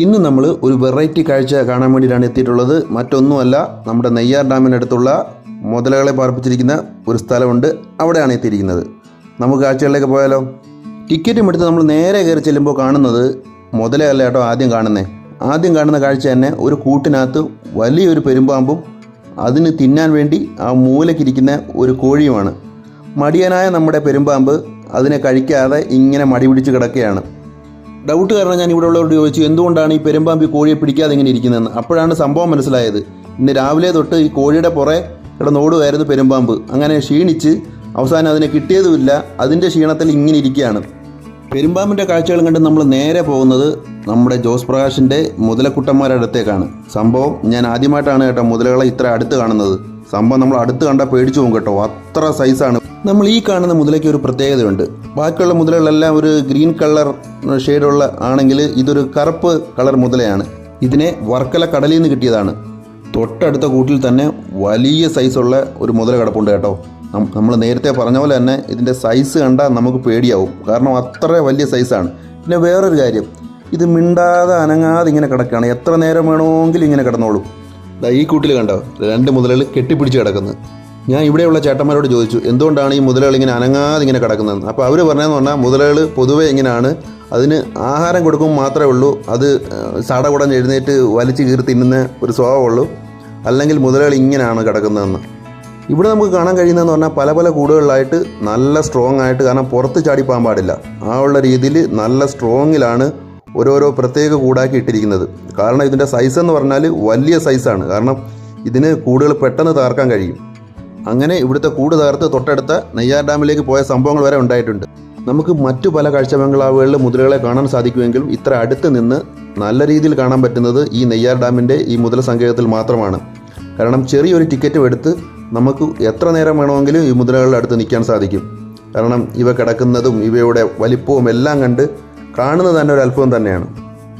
ഇന്ന് നമ്മൾ ഒരു വെറൈറ്റി കാഴ്ച കാണാൻ വേണ്ടിയിട്ടാണ് എത്തിയിട്ടുള്ളത്. മറ്റൊന്നുമല്ല നമ്മുടെ നെയ്യാർ ഡാമിനടുത്തുള്ള മുതലകളെ പാർപ്പിച്ചിരിക്കുന്ന ഒരു സ്ഥലമുണ്ട്. അവിടെയാണ് എത്തിയിരിക്കുന്നത്. നമുക്ക് കാഴ്ചകളിലേക്ക് പോയാലോ? ടിക്കറ്റും എടുത്ത് നമ്മൾ നേരെ കയറി ചെല്ലുമ്പോൾ കാണുന്നത് മുതലയല്ല കേട്ടോ ആദ്യം കാണുന്നത് ആദ്യം കാണുന്ന കാഴ്ച തന്നെ ഒരു കൂട്ടിനകത്ത് വലിയൊരു പെരുമ്പാമ്പും അതിന് തിന്നാൻ വേണ്ടി ആ മൂലക്കിരിക്കുന്ന ഒരു കോഴിയുമാണ്. മടിയനായ നമ്മുടെ പെരുമ്പാമ്പ് അതിനെ കഴിക്കാതെ ഇങ്ങനെ മടി പിടിച്ച് കിടക്കുകയാണ്. ഡൗട്ട് കാരണം ഞാൻ ഇവിടെ ഉള്ളവരോട് ചോദിച്ചു എന്തുകൊണ്ടാണ് ഈ പെരുമ്പാമ്പി കോഴിയെ പിടിക്കാതെ ഇങ്ങനെ ഇരിക്കുന്നതെന്ന്? അപ്പോഴാണ് സംഭവം മനസ്സിലായത്. ഇന്ന് രാവിലെ തൊട്ട് ഈ കോഴിയുടെ പുറേ കിടന്നോടുമായിരുന്നു പെരുമ്പാമ്പ്. അങ്ങനെ ക്ഷീണിച്ച് അവസാനം അതിനെ കിട്ടിയതുമില്ല. അതിന്റെ ക്ഷീണത്തിൽ ഇങ്ങനെ ഇരിക്കുകയാണ്. പെരുമ്പാമ്പിന്റെ കാഴ്ചകളും കണ്ട് നമ്മൾ നേരെ പോകുന്നത് നമ്മുടെ ജോസ് പ്രകാശിന്റെ മുതലക്കുട്ടന്മാരുടെ അടുത്തേക്കാണ്. സംഭവം ഞാൻ ആദ്യമായിട്ടാണ് കേട്ടോ മുതലകളെ ഇത്ര അടുത്ത് കാണുന്നത്. സംഭവം നമ്മൾ അടുത്ത് കണ്ടാൽ പേടിച്ചു പോകും കേട്ടോ. അത്ര സൈസാണ് നമ്മൾ ഈ കാണുന്ന മുതലയ്ക്ക് ഒരു പ്രത്യേകതയുണ്ട്. ബാക്കിയുള്ള മുതലകളെല്ലാം ഒരു ഗ്രീൻ കളർ ഷെയ്ഡുള്ള ആണെങ്കിൽ ഇതൊരു കറുപ്പ് കളർ മുതലയാണ്. ഇതിനെ വർക്കല കടലിൽ നിന്ന് കിട്ടിയതാണ്. തൊട്ടടുത്ത കൂട്ടിൽ തന്നെ വലിയ സൈസുള്ള ഒരു മുതല കിടപ്പുണ്ട് കേട്ടോ. നമ്മൾ നേരത്തെ പറഞ്ഞ പോലെ തന്നെ ഇതിന്റെ സൈസ് കണ്ടാൽ നമുക്ക് പേടിയാവും. കാരണം അത്ര വലിയ സൈസാണ്. പിന്നെ വേറൊരു കാര്യം ഇത് മിണ്ടാതെ അനങ്ങാതെ ഇങ്ങനെ കിടക്കുകയാണ്. എത്ര നേരം വേണമെങ്കിലും ഇങ്ങനെ കിടന്നോളും. ഈ കൂട്ടിൽ കണ്ടോ രണ്ട് മുതലുകൾ കെട്ടിപ്പിടിച്ച് കിടക്കുന്നത് ഞാൻ ഇവിടെയുള്ള ചേട്ടന്മാരോട് ചോദിച്ചു എന്തുകൊണ്ടാണ് ഈ മുതലകൾ ഇങ്ങനെ അനങ്ങാതെ ഇങ്ങനെ കിടക്കുന്നതെന്ന്? അപ്പോൾ അവർ പറഞ്ഞതെന്ന് പറഞ്ഞാൽ മുതലകൾ പൊതുവേ ഇങ്ങനെയാണ് അതിന് ആഹാരം കൊടുക്കുമ്പോൾ മാത്രമേ ഉള്ളൂ. അത് സടകുടഞ്ഞ് എഴുന്നേറ്റ് വലിച്ചു കീറി തിന്നുന്ന ഒരു സ്വഭാവമുള്ളൂ അല്ലെങ്കിൽ മുതലകൾ ഇങ്ങനെയാണ് കിടക്കുന്നതെന്ന്. ഇവിടെ നമുക്ക് കാണാൻ കഴിയുന്നതെന്ന് പറഞ്ഞാൽ പല പല കൂടുകളിലായിട്ട് നല്ല സ്ട്രോങ് ആയിട്ട് കാരണം പുറത്ത് ചാടിപ്പോൻ പാടില്ല. ആ ഉള്ള രീതിയിൽ നല്ല സ്ട്രോങ്ങിലാണ് ഓരോരോ പ്രത്യേക കൂടാക്കി ഇട്ടിരിക്കുന്നത്. കാരണം ഇതിന്റെ സൈസ് എന്ന് പറഞ്ഞാൽ വലിയ സൈസാണ് കാരണം ഇതിന് കൂടുകൾ പെട്ടെന്ന് തകർക്കാൻ കഴിയും. അങ്ങനെ ഇവിടുത്തെ കൂട് തകർത്ത് തൊട്ടടുത്ത നെയ്യാർ ഡാമിലേക്ക് പോയ സംഭവങ്ങൾ വരെ ഉണ്ടായിട്ടുണ്ട്. നമുക്ക് മറ്റു പല കാഴ്ച ബംഗ്ലാവുകളിൽ മുതലുകളെ കാണാൻ സാധിക്കുമെങ്കിലും ഇത്ര അടുത്ത് നിന്ന് നല്ല രീതിയിൽ കാണാൻ പറ്റുന്നത് ഈ നെയ്യാർ ഡാമിന്റെ ഈ മുതല സങ്കേതത്തിൽ മാത്രമാണ്. കാരണം ചെറിയൊരു ടിക്കറ്റും എടുത്ത് നമുക്ക് എത്ര നേരം വേണമെങ്കിലും ഈ മുതലകളുടെ അടുത്ത് നിൽക്കാൻ സാധിക്കും. കാരണം ഇവ കിടക്കുന്നതും ഇവയുടെ വലിപ്പവും എല്ലാം കണ്ട് കാണുന്നത് തന്നെ ഒരു അത്ഭുതം തന്നെയാണ്.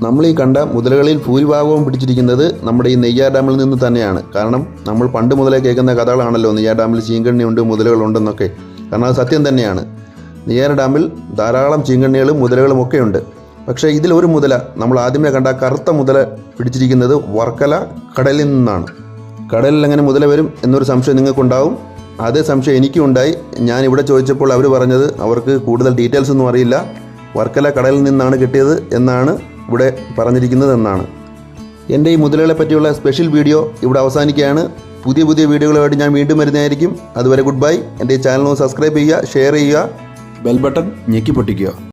നമ്മൾ ഈ കണ്ട മുതലകളിൽ ഭൂരിഭാഗവും പിടിച്ചിരിക്കുന്നത് നമ്മുടെ ഈ നെയ്യാർ ഡാമിൽ നിന്ന് തന്നെയാണ്. കാരണം നമ്മൾ പണ്ട് മുതലേ കേൾക്കുന്ന കഥകളാണല്ലോ നെയ്യാർ ഡാമിൽ ചീങ്കണ്ണിയുണ്ട് മുതലുകളുണ്ടെന്നൊക്കെ. കാരണം അത് സത്യം തന്നെയാണ്. നെയ്യാർ ഡാമിൽ ധാരാളം ചീങ്കണ്ണികളും മുതലകളും ഒക്കെ ഉണ്ട് പക്ഷേ ഇതിൽ ഒരു മുതല നമ്മൾ ആദ്യമേ കണ്ട കറുത്ത മുതല പിടിച്ചിരിക്കുന്നത് വർക്കല കടലിൽ നിന്നാണ്. കടലിൽ എങ്ങനെ മുതല വരും എന്നൊരു സംശയം നിങ്ങൾക്കുണ്ടാവും. അതേ സംശയം എനിക്കും ഉണ്ടായി. ഞാൻ ഇവിടെ ചോദിച്ചപ്പോൾ അവർ പറഞ്ഞത് അവർക്ക് കൂടുതൽ ഡീറ്റെയിൽസ് ഒന്നും അറിയില്ല. വർക്കല കടലിൽ നിന്നാണ് കിട്ടിയത് എന്നാണ് ഇവിടെ പറഞ്ഞിരിക്കുന്നത് എന്നാണ് എന്റെ ഈ മുതലുകളെ പറ്റിയുള്ള സ്പെഷ്യൽ വീഡിയോ ഇവിടെ അവസാനിക്കുകയാണ്. പുതിയ പുതിയ വീഡിയോകളുമായിട്ട് ഞാൻ വീണ്ടും വരുന്നതായിരിക്കും. അതുവരെ ഗുഡ് ബൈ എന്റെ ചാനൽ സബ്സ്ക്രൈബ് ചെയ്യുക ഷെയർ ചെയ്യുക ബെൽ ബട്ടൺ ഞെക്കി പൊട്ടിക്കുക.